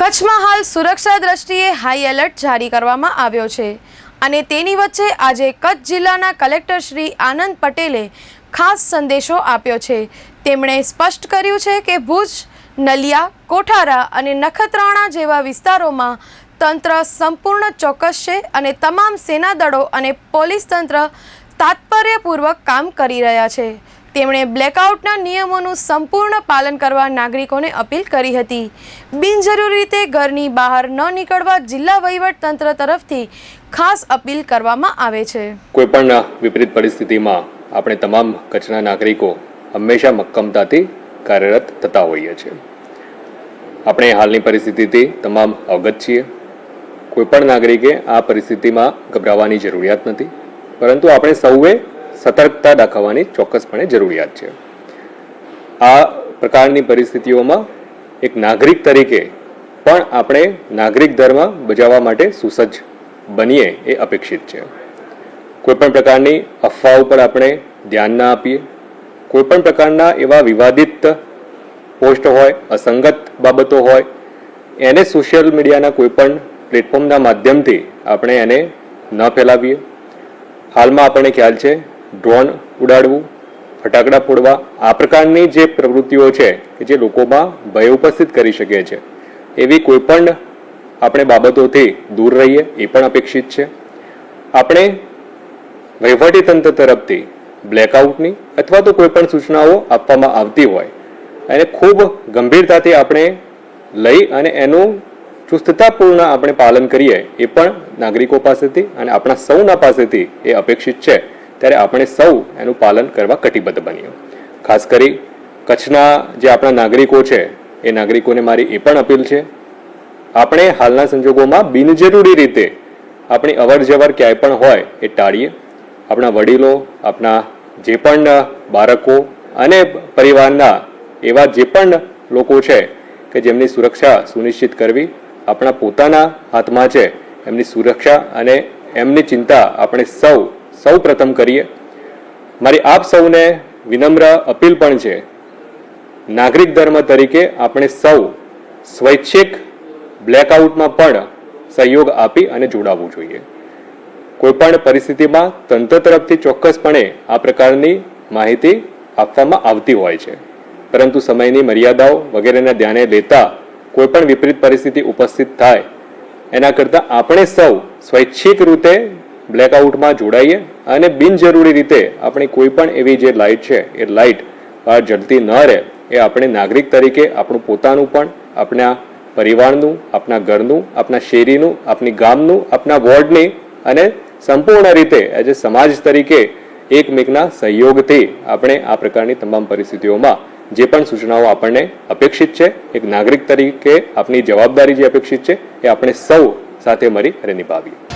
કચ્છમાં હાલ સુરક્ષા દ્રષ્ટિએ હાઈ એલર્ટ જારી કરવામાં આવ્યો છે. અને તેની વચ્ચે આજે કચ્છ જિલ્લાના કલેક્ટર શ્રી આનંદ પટેલે ખાસ સંદેશો આપ્યો છે. તેમણે સ્પષ્ટ કર્યું છે કે ભુજ, નલિયા, કોઠારા અને નખત્રાણા જેવા વિસ્તારોમાં તંત્ર સંપૂર્ણ ચોક્કસ છે અને તમામ સેના દળો અને પોલીસ તંત્ર તાત્પર્યપૂર્વક કામ કરી રહ્યા છે. તેમણે બ્લેકઆઉટના નિયમોનું સંપૂર્ણ પાલન કરવા નાગરિકોને અપીલ કરી હતી. બિનજરૂરી રીતે ઘરની બહાર ન નીકળવા જિલ્લા તંત્ર તરફથી ખાસ અપીલ કરવામાં આવે છે. કોઈપણ વિપરીત પરિસ્થિતિમાં આપણે તમામ કચ્છના નાગરિકો હંમેશા મક્કમતાથી કાર્યરત થતા હોઈએ છીએ. આપણે હાલની પરિસ્થિતિથી તમામ અવગત છીએ. કોઈપણ નાગરિકે આ પરિસ્થિતિમાં ગભરાવાની જરૂરિયાત નથી. પરંતુ આપણે સૌએ સતર્કતા દાખવવાની ચોક્કસપણે જરૂરિયાત છે. આ પ્રકારની પરિસ્થિતિઓમાં એક નાગરિક તરીકે પણ આપણે નાગરિક ધર્મ બજાવવા માટે સુસજ્જ બનીએ એ અપેક્ષિત છે. કોઈપણ પ્રકારની અફવાઓ પર આપણે ધ્યાન ના આપીએ, કોઈપણ પ્રકારના એવા વિવાદિત પોસ્ટ હોય, અસંગત બાબતો હોય, એને સોશિયલ મીડિયાના કોઈપણ પ્લેટફોર્મના માધ્યમથી આપણે એને ન ફેલાવીએ. હાલમાં આપણને ખ્યાલ છે ડ્રોન ઉડાડવું, ફટાકડા ફોડવા, આ પ્રકારની જે પ્રવૃત્તિઓ છે કે જે લોકોમાં ભય ઉપસ્થિત કરી શકે છે. એવી કોઈપણ આપણે બાબતોથી દૂર રહીએ એ પણ અપેક્ષિત છે. આપણે વહીવટી તંત્ર તરફથી બ્લેકઆઉટની અથવા તો કોઈ પણ સૂચનાઓ આપવામાં આવતી હોય એને ખૂબ ગંભીરતાથી આપણે લઈ અને એનું ચુસ્તતાપૂર્ણ આપણે પાલન કરીએ એ પણ નાગરિકો પાસેથી અને આપણા સૌના પાસેથી એ અપેક્ષિત છે. ત્યારે આપણે સૌ એનું પાલન કરવા કટિબદ્ધ બનીએ ખાસ કરી કચ્છના જે આપણા નાગરિકો છે, એ નાગરિકોને મારી એ પણ અપીલ છે, આપણે હાલના સંજોગોમાં બિનજરૂરી રીતે આપણી અવર જવર ક્યાંય પણ હોય એ ટાળીએ. આપણા વડીલો, આપણા જે પણ બાળકો અને પરિવારના એવા જે પણ લોકો છે કે જેમની સુરક્ષા સુનિશ્ચિત કરવી આપણા પોતાના હાથમાં છે, એમની સુરક્ષા અને એમની ચિંતા આપણે સૌ સૌ પ્રથમ કરીએ. મારી આપ સૌને વિનમ્ર અપીલ પણ છે, નાગરિક ધર્મ તરીકે આપણે સૌ સ્વૈચ્છિક બ્લેકઆઉટમાં પણ સહયોગ આપી અને જોડાવવું જોઈએ. કોઈપણ પરિસ્થિતિમાં તંત્ર તરફથી ચોક્કસપણે આ પ્રકારની માહિતી આપવામાં આવતી હોય છે. પરંતુ સમયની મર્યાદાઓ વગેરેને ધ્યાને લેતા કોઈપણ વિપરીત પરિસ્થિતિ ઉપસ્થિત થાય, એના કરતાં આપણે સૌ સ્વૈચ્છિક રીતે બ્લેકઆઉટમાં જોડાઈએ અને બિનજરૂરી રીતે આપણી કોઈ પણ એવી જે લાઇટ છે, એ લાઇટ બહાર જળતી ન રહે, એ આપણે નાગરિક તરીકે આપણું પોતાનું પણ, આપણા પરિવારનું, આપણા ઘરનું, આપણા શેરીનું, આપણી ગામનું, આપણા વોર્ડની અને સંપૂર્ણ રીતે એઝ એ સમાજ તરીકે એકમેકના સહયોગથી આપણે આ પ્રકારની તમામ પરિસ્થિતિઓમાં જે પણ સૂચનાઓ આપણને અપેક્ષિત છે, એક નાગરિક તરીકે આપણી જવાબદારી જે અપેક્ષિત છે, એ આપણે સૌ સાથે મળી અને નિભાવીએ.